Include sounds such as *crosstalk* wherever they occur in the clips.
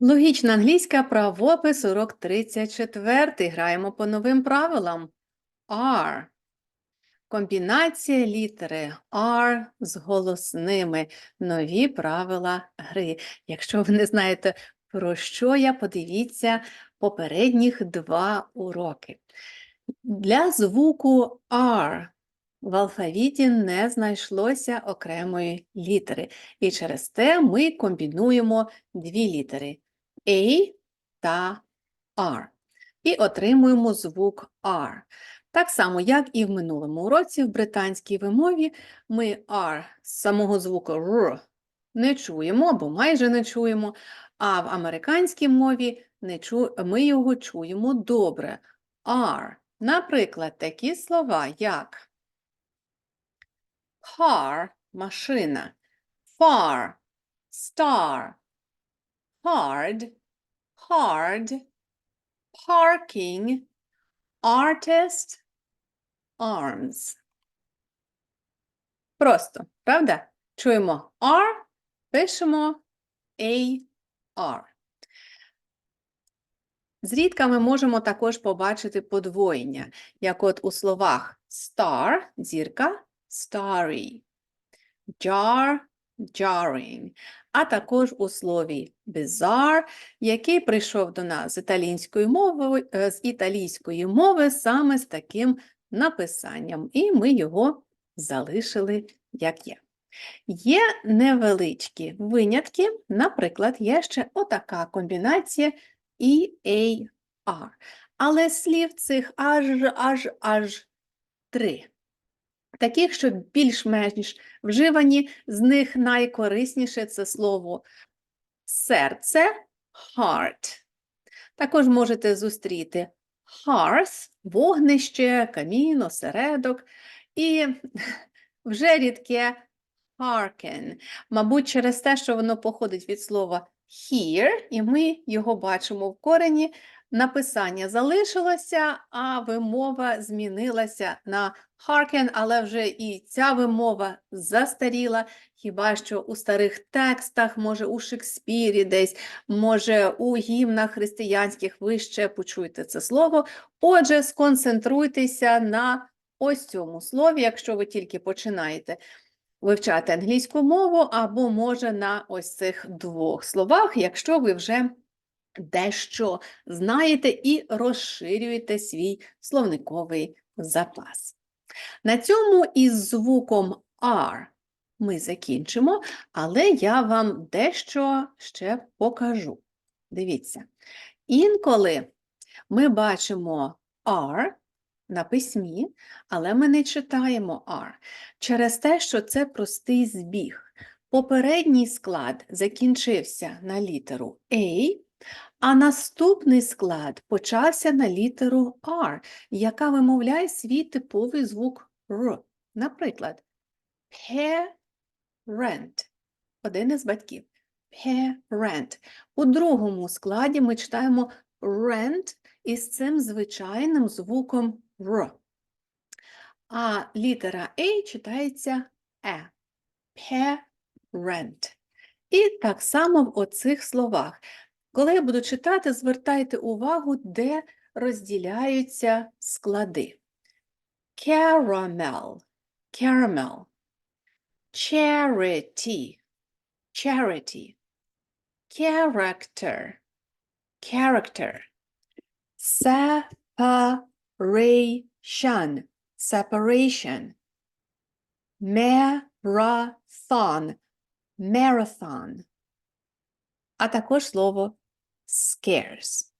Логічна англійська правопис урок 34. Граємо по новим правилам. R. Комбінація літери R з голосними. Нові правила гри. Якщо ви не знаєте, про що я, подивіться попередніх два уроки. Для звуку R в алфавіті не знайшлося окремої літери. І через те ми комбінуємо дві літери A та R. І отримуємо звук R. Так само, як і в минулому уроці, в британській вимові ми R з самого звуку R не чуємо або майже не чуємо, а в американській мові не чу... ми його чуємо добре. R. Наприклад, такі слова, як car – машина, far – star, hard – hard, parking – artist, arms. Просто, правда? Чуємо R, пишемо AR. Зрідка ми можемо також побачити подвоєння, як от у словах star – зірка, starry, jar – jarring, а також у слові bizarre, який прийшов до нас з італійської мови, е, з італійської мови саме з таким написанням, і ми його залишили як є. Є невеличкі винятки, наприклад, є ще отака комбінація EAR, але слів цих аж аж аж три. Таких, що більш-менш вживані, з них найкорисніше це слово серце heart. Також можете зустріти hearth, вогнище, камін, осередок, і *laughs* вже рідке hearken. Мабуть, через те, що воно походить від слова hear, і ми його бачимо в корені. Написання залишилося, а вимова змінилася на hearken, але вже і ця вимова застаріла. Хіба що у старих текстах, може у Шекспірі десь, може у гімнах християнських ви ще почуєте це слово. Отже, сконцентруйтеся на ось цьому слові, якщо ви тільки починаєте вивчати англійську мову, або може на ось цих двох словах, якщо ви вже дещо знаєте і розширюєте свій словниковий запас. На цьому із звуком R ми закінчимо, але я вам дещо ще покажу. Дивіться, інколи ми бачимо R на письмі, але ми не читаємо R через те, що це простий збіг. Попередній склад закінчився на літеру A, а наступний склад почався на літеру R, яка вимовляє свій типовий звук R. Наприклад, parent – один із батьків. Parent. У другому складі ми читаємо rent із цим звичайним звуком R. А літера A читається E. Parent. І так само в оцих словах. Коли я буду читати, звертайте увагу, де розділяються склади. Caramel, caramel, charity, charity, character, character, separation, separation, marathon, marathon, а також слово scarce.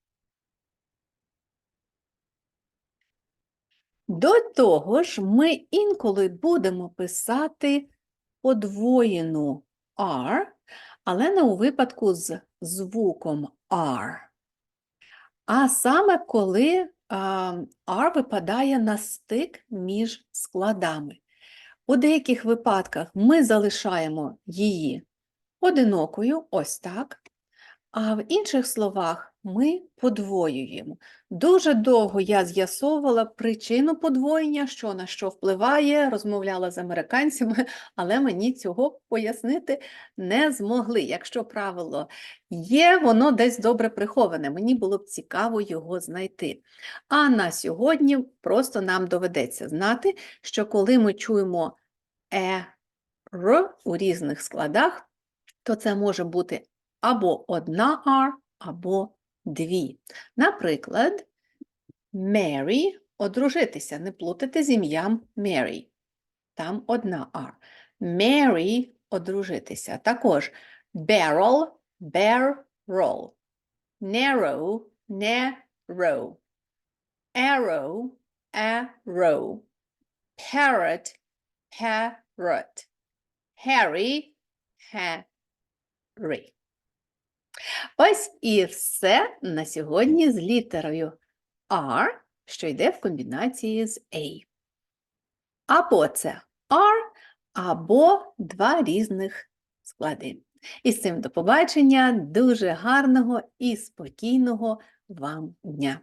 До того ж, ми інколи будемо писати подвоєну R, але не у випадку з звуком R. А саме коли R випадає на стик між складами. У деяких випадках ми залишаємо її одинокою, ось так. А в інших словах ми подвоюємо. Дуже довго я з'ясовувала причину подвоєння, що на що впливає, розмовляла з американцями, *laughs* але мені цього пояснити не змогли. Якщо правило є, воно десь добре приховане. Мені було б цікаво його знайти. А на сьогодні просто нам доведеться знати, що коли ми чуємо е, р у різних складах, то це може бути або одна R, або дві. Наприклад, marry – одружитися, не плутати з ім'ям Mary. Там одна R. Marry – одружитися. Також barrel – barrel. Narrow – narrow. Arrow – arrow. Parrot – parrot. Harry – Harry. Ось і все на сьогодні з літерою R, що йде в комбінації з A. Або це R, або два різних склади. І з цим до побачення, дуже гарного і спокійного вам дня!